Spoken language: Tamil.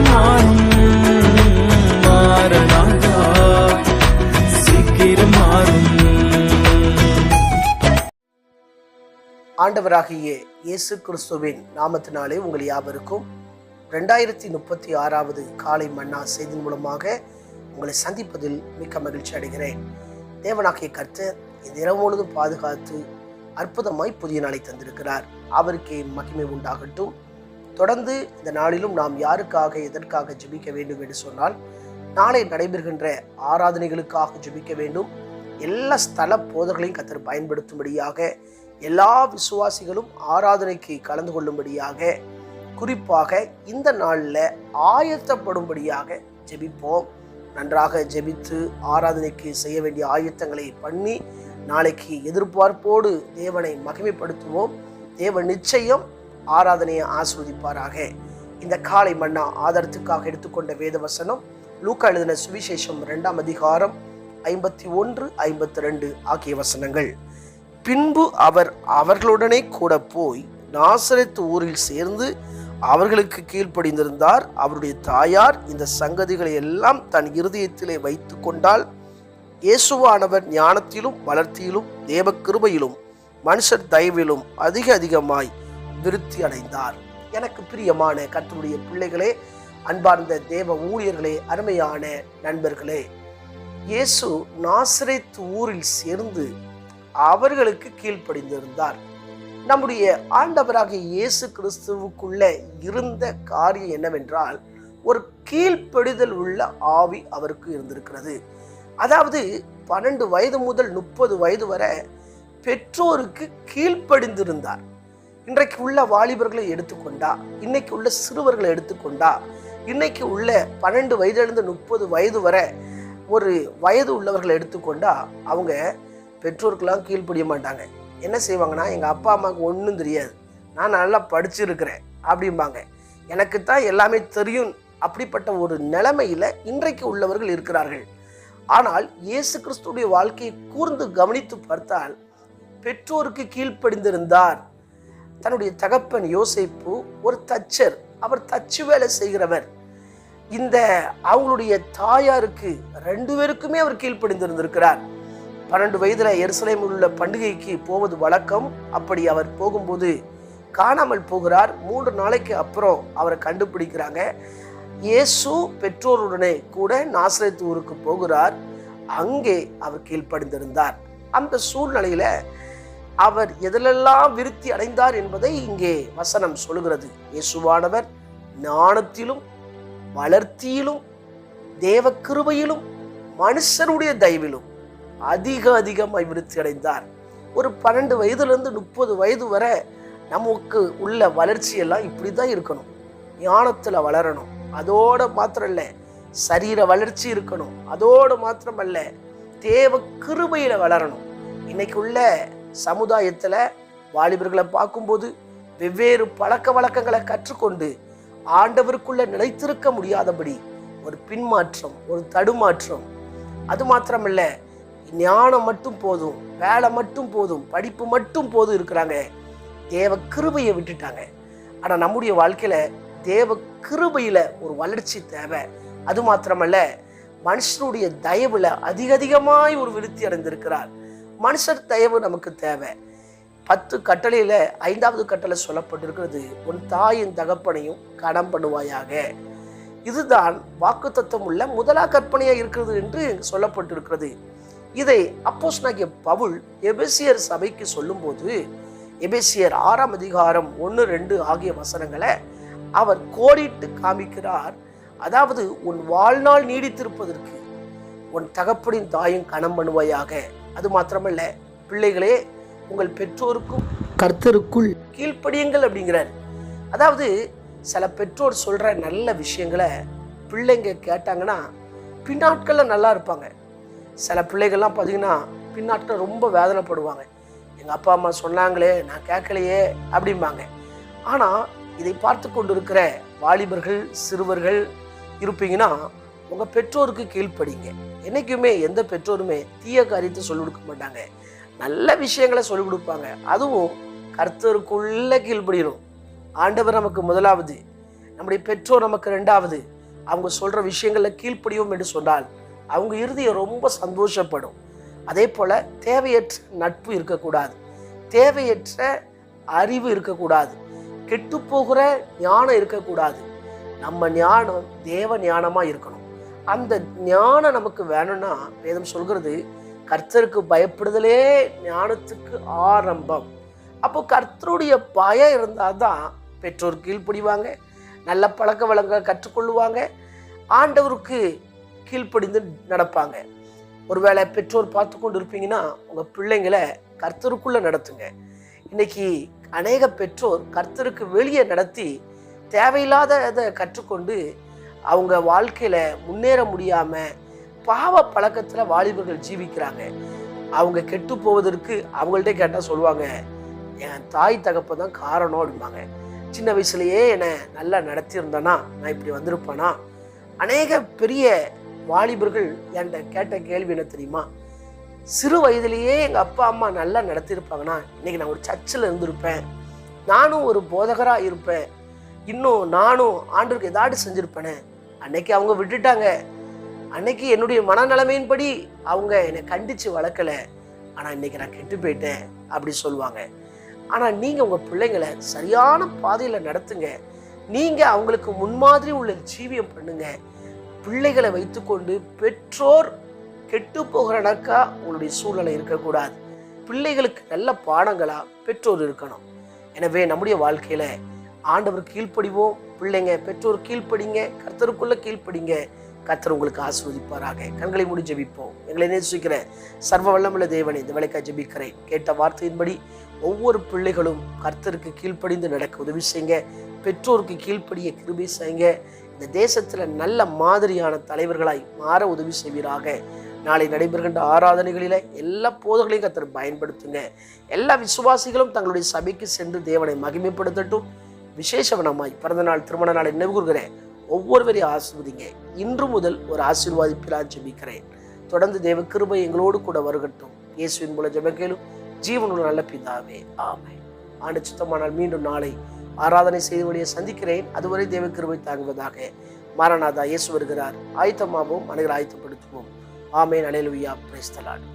மாறும் சீக்கிரம் மாறும். ஆண்டவராகிய இயேசு கிறிஸ்துவின் நாமத்தினாலே உங்கள் யாவருக்கும் ரெண்டாயிரத்தி முப்பத்தி ஆறாவது காலை மன்னா செய்தி மூலமாக உங்களை சந்திப்பதில் மிக்க மகிழ்ச்சி அடைகிறேன். தேவனாகிய கர்த்தர் இந்த இரவு முழுதும் பாதுகாத்து அற்புதமாய் புதிய நாளை தந்திருக்கிறார். அவருக்கே மகிமை உண்டாகட்டும். தொடர்ந்து இந்த நாளிலும் நாம் யாருக்காக எதற்காக ஜெபிக்க வேண்டும் என்று சொன்னால் நாளை நடைபெறுகின்ற ஆராதனைகளுக்காக ஜெபிக்க வேண்டும். எல்லா ஸ்தல போதர்களையும் கத்தர் பயன்படுத்தும்படியாக எல்லா விசுவாசிகளும் ஆராதனைக்கு கலந்து கொள்ளும்படியாக குறிப்பாக இந்த நாளில் ஆயத்தப்படும்படியாக ஜெபிப்போம். நன்றாக ஜெபித்து ஆராதனைக்கு செய்ய வேண்டிய ஆயத்தங்களை பண்ணி நாளைக்கு எதிர்பார்ப்போடு தேவனை மகிமைப்படுத்துவோம். தேவன் நிச்சயம் ஆராதனையை ஆஸ்வதிப்பாராக. இந்த காலை மன்னா ஆதாரத்துக்காக எடுத்துக்கொண்ட வேத வசனம் லூக்கா எழுதின சுவிசேஷம் ரெண்டாம் அதிகாரம் ஐம்பத்தி ஒன்று ஐம்பத்தி ரெண்டு ஆகிய வசனங்கள். பின்பு அவர் அவர்களுடனே கூட போய் நாசரத்து ஊரில் சேர்ந்து அவர்களுக்கு கீழ்ப்படிந்திருந்தார். அவருடைய தாயார் இந்த சங்கதிகளை எல்லாம் தன் இருதயத்திலே வைத்து கொண்டால் இயேசுவானவர் ஞானத்திலும் வளர்த்தியிலும் தேவக்கிருபையிலும் மனுஷர் தயவிலும் அதிக அதிகமாய் விருத்தி அடைந்தார். எனக்கு பிரியமான கர்த்தருடைய பிள்ளைகளே அன்பார்ந்த தேவ ஊழியர்களே அருமையான நண்பர்களே இயேசு நாசரேத் ஊரில் சேர்ந்து அவர்களுக்கு கீழ்ப்படிந்திருந்தார். நம்முடைய ஆண்டவராகிய இயேசு கிறிஸ்துவுக்குள்ள இருந்த காரியம் என்னவென்றால் ஒரு கீழ்ப்படிதல் உள்ள ஆவி அவருக்கு இருந்திருக்கிறது. அதாவது பன்னெண்டு வயது முதல் முப்பது வயது வரை பெற்றோருக்கு கீழ்ப்படிந்திருந்தார். இன்றைக்கு உள்ள வாலிபர்களை எடுத்துக்கொண்டா? இன்னைக்கு உள்ள சிறுவர்களை எடுத்துக்கொண்டா? இன்னைக்கு உள்ள பன்னெண்டு வயதிலிருந்து முப்பது வயது வரை ஒரு வயது உள்ளவர்களை எடுத்துக்கொண்டா அவங்க பெற்றோருக்கெல்லாம் கீழ்ப்படிய மாட்டாங்க. என்ன செய்வாங்கன்னா எங்கள் அப்பா அம்மாவுக்கு ஒன்றும் தெரியாது. நான் நல்லா படிச்சிருக்கிறேன் அப்படிம்பாங்க. எனக்கு தான் எல்லாமே தெரியும். அப்படிப்பட்ட ஒரு நிலைமையில் இன்றைக்கு உள்ளவர்கள் இருக்கிறார்கள். ஆனால் இயேசு கிறிஸ்துடைய வாழ்க்கையை கூர்ந்து கவனித்து பார்த்தால் பெற்றோருக்கு கீழ்ப்படிந்திருந்தார். தன்னுடைய தகப்பன் யோசிப்பு ஒரு தச்சர். அவர் தச்சு வேலை செய்கிறவர். இந்த அவங்களுடைய தாயாருக்கு ரெண்டு பேருக்குமே அவர் கீழ்ப்படிந்திருந்திருக்கிறார். பன்னெண்டு வயதில் எருசலேமில் உள்ள பண்டிகைக்கு போவது வழக்கம். அப்படி அவர் போகும்போது காணாமல் போகிறார். மூன்று நாளைக்கு அப்புறம் அவரை கண்டுபிடிக்கிறாங்க. இயேசு பெற்றோருடனே கூட நாசரேத் ஊருக்கு போகிறார். அங்கே அவர் கீழ்ப்படிந்திருந்தார். அந்த சூழ்நிலையில் அவர் எதிலெல்லாம் விருத்தி அடைந்தார் என்பதை இங்கே வசனம் சொல்கிறது இயேசுவானவர் ஞானத்திலும் வளர்த்தியிலும் தேவ கிருபையிலும் மனுஷருடைய தயவிலும் அதிக அதிகமாய் விருத்தி அடைந்தார். ஒரு பன்னெண்டு வயதுலேருந்து முப்பது வயது வரை நமக்கு உள்ள வளர்ச்சி எல்லாம் இப்படி தான் இருக்கணும். ஞானத்தில் வளரணும். அதோட மாத்திரம் இல்லை சரீர வளர்ச்சி இருக்கணும். அதோடு மாத்திரமல்ல தேவ கிருபையில் வளரணும். இன்னைக்கு உள்ள சமுதாயத்தில் வாலிபர்களை பார்க்கும்போது வெவ்வேறு பழக்க வழக்கங்களை கற்றுக்கொண்டு ஆண்டவருக்குள்ள நிலைத்திருக்க முடியாதபடி ஒரு பின்மாற்றம் ஒரு தடுமாற்றம். அது மாத்திரமில்ல ஞானம் மட்டும் போதும் வேலை மட்டும் போதும் படிப்பு மட்டும் போதும் இருக்கிறாங்க. தேவ கிருபையை விட்டுட்டாங்க. ஆனால் நம்முடைய வாழ்க்கையில தேவ கிருபையில் ஒரு வளர்ச்சி தேவை. அது மாத்திரமல்ல மனுஷனுடைய தயவில் அதிக அதிகமாய் ஒரு விருத்தி அடைந்திருக்கிறார். மனுஷர் தயவு நமக்கு தேவை. பத்து கட்டளையில் ஐந்தாவது கட்டளை சொல்லப்பட்டிருக்கிறது. உன் தாயின் தகப்பனையும் கடம் பண்ணுவாயாக. இதுதான் வாக்குத்தத்தம் உள்ள முதலா கற்பனையாக இருக்கிறது என்று சொல்லப்பட்டிருக்கிறது. இதை அப்போஸ் நாகிய பவுல் எபேசியர் சபைக்கு சொல்லும்போது எபேசியர் ஆறாம் அதிகாரம் ஒன்று ரெண்டு ஆகிய வசனங்களை அவர் கோடிட்டு காமிக்கிறார். அதாவது உன் வாழ்நாள் நீடித்திருப்பதற்கு உன் தகப்பனின் தாயும் கணம் பண்ணுவாயாக. அது மாத்திரமல்ல பிள்ளைகளே உங்கள் பெற்றோருக்கும் கர்த்தருக்குள் கீழ்ப்படியுங்கள் அப்படிங்கிறார். அதாவது சில பெற்றோர் சொல்ற நல்ல விஷயங்களை பிள்ளைங்க கேட்டாங்கன்னா பின்னாட்களில் நல்லா இருப்பாங்க. சில பிள்ளைகள்லாம் பார்த்தீங்கன்னா பின்னாட்கள் ரொம்ப வேதனைப்படுவாங்க. எங்கள் அப்பா அம்மா சொன்னாங்களே நான் கேட்கலையே அப்படிம்பாங்க. ஆனால் இதை பார்த்து கொண்டு இருக்கிற வாலிபர்கள் சிறுவர்கள் இருப்பீங்கன்னா உங்கள் பெற்றோருக்கு கீழ்ப்படிங்க. என்றைக்குமே எந்த பெற்றோருமே தீய காரியத்தை சொல்லிக் கொடுக்க மாட்டாங்க. நல்ல விஷயங்களை சொல்லிக் கொடுப்பாங்க. அதுவும் கர்த்தருக்குள்ள கீழ்ப்படியணும். ஆண்டவர் நமக்கு முதலாவது நம்முடைய பெற்றோர் நமக்கு ரெண்டாவது அவங்க சொல்கிற விஷயங்களில் கீழ்ப்படியும் என்று சொன்னால் அவங்க இறுதியை ரொம்ப சந்தோஷப்படும். அதே போல் தேவையற்ற நட்பு இருக்கக்கூடாது. தேவையற்ற அறிவு இருக்கக்கூடாது. கெட்டு போகிற ஞானம் இருக்கக்கூடாது. நம்ம ஞானம் தேவ ஞானமாக இருக்கணும். அந்த ஞானம் நமக்கு வேணும்னா வேதம் சொல்கிறது கர்த்தருக்கு பயப்படுதலே ஞானத்துக்கு ஆரம்பம். அப்போ கர்த்தருடைய பயம் இருந்தால் தான் பெற்றோர் கீழ்ப்படிவாங்க நல்ல பழக்க வழங்க கற்றுக்கொள்ளுவாங்க ஆண்டவருக்கு கீழ்ப்படிந்து நடப்பாங்க. ஒருவேளை பெற்றோர் பார்த்து கொண்டு இருப்பீங்கன்னா உங்கள் பிள்ளைங்களை கர்த்தருக்குள்ளே நடத்துங்க. இன்னைக்கு அநேக பெற்றோர் கர்த்தருக்கு வெளியே நடத்தி தேவையில்லாத இதை கற்றுக்கொண்டு அவங்க வாழ்க்கையில் முன்னேற முடியாமல் பாவ பழக்கத்தில் வாலிபர்கள் ஜீவிக்கிறாங்க. அவங்க கெட்டு போவதற்கு அவங்கள்ட்ட கேட்டால் சொல்லுவாங்க என் தாய் தகப்ப தான் காரணம் அப்படிம்பாங்க. சின்ன வயசுலேயே என்னை நல்லா நடத்தியிருந்தேனா நான் இப்படி வந்திருப்பேனா? அநேக பெரிய வாலிபர்கள் என்கிட்ட கேட்ட கேள்வி என்ன தெரியுமா? சிறு வயதிலேயே எங்கள் அப்பா அம்மா நல்லா நடத்தியிருப்பாங்கன்னா இன்றைக்கி நான் ஒரு சர்ச்சில் இருந்திருப்பேன். நானும் ஒரு போதகராக இருப்பேன். இன்னும் நானும் ஆண்டுக்கு ஏதாடு செஞ்சுருப்பேனே அன்னைக்கு அவங்க விட்டுட்டாங்க. அன்னைக்கு என்னுடைய மனநிலைமையின்படி அவங்க என்னை கண்டித்து வளர்க்கலை. ஆனால் இன்னைக்கு நான் கெட்டு போயிட்டேன் அப்படி சொல்லுவாங்க. ஆனால் நீங்கள் உங்கள் பிள்ளைங்களை சரியான பாதையில் நடத்துங்க. நீங்கள் அவங்களுக்கு முன்மாதிரி உள்ள ஜீவியம் பண்ணுங்க. பிள்ளைகளை வைத்துக்கொண்டு பெற்றோர் கெட்டு போகிறனாக்கா உங்களுடைய சூழ்நிலை இருக்கக்கூடாது. பிள்ளைகளுக்கு நல்ல பாடங்களாக பெற்றோர் இருக்கணும். எனவே நம்முடைய வாழ்க்கையில் ஆண்டவர் கீழ்ப்படிவோம். பிள்ளைங்க பெற்றோர் கீழ்ப்படிங்க கர்த்தருக்குள்ள கீழ்ப்படிங்க. கர்த்தர் உங்களுக்கு ஆஸ்வதிப்பாராக கண்களை மூடி ஜெபிப்போம். எங்களை நேசிக்கிற சர்வ வல்லமுள்ள தேவனை இந்த வேலைக்காக ஜபிக்கிறேன். கேட்ட வார்த்தையின்படி ஒவ்வொரு பிள்ளைகளும் கர்த்தருக்கு கீழ்ப்படிந்து நடக்க உதவி செய்யுங்க. பெற்றோருக்கு கீழ்ப்படிய கிருபி செய்யுங்க. இந்த தேசத்தில் நல்ல மாதிரியான தலைவர்களாய் மாற உதவி செய்வீராக. நாளை நடைபெறுகின்ற ஆராதனைகளில் எல்லா போதங்களையும் கத்தர் பயன்படுத்துங்க. எல்லா விசுவாசிகளும் தங்களுடைய சபைக்கு சென்று தேவனை மகிமைப்படுத்தட்டும். விசேஷவனமாய் பிறந்த நாள் திருமண நாளை நினைவுகூர்கிறேன் ஒவ்வொருவரையும் ஆசிர்வதிங்க. இன்று முதல் ஒரு ஆசீர்வாதிப்பிலான் ஜெபிக்கிறேன். தொடர்ந்து தேவ கிருபை எங்களோடு கூட வருகட்டும். இயேசுவின் மூலம் ஜெபக்கேலும் ஜீவனுள்ள நல்ல பிதாவே ஆமை ஆண்டு சுத்தமானால் மீண்டும் நாளை ஆராதனை செய்து வழியை சந்திக்கிறேன். அதுவரை தேவ கிருபை தாங்குவதாக மாரநாதா இயேசு வருகிறார். ஆயத்தமாகவும் மனிதர் ஆயத்தப்படுத்துவோம். ஆமேன். அலையலுவியா பிரேஸ்தலாடு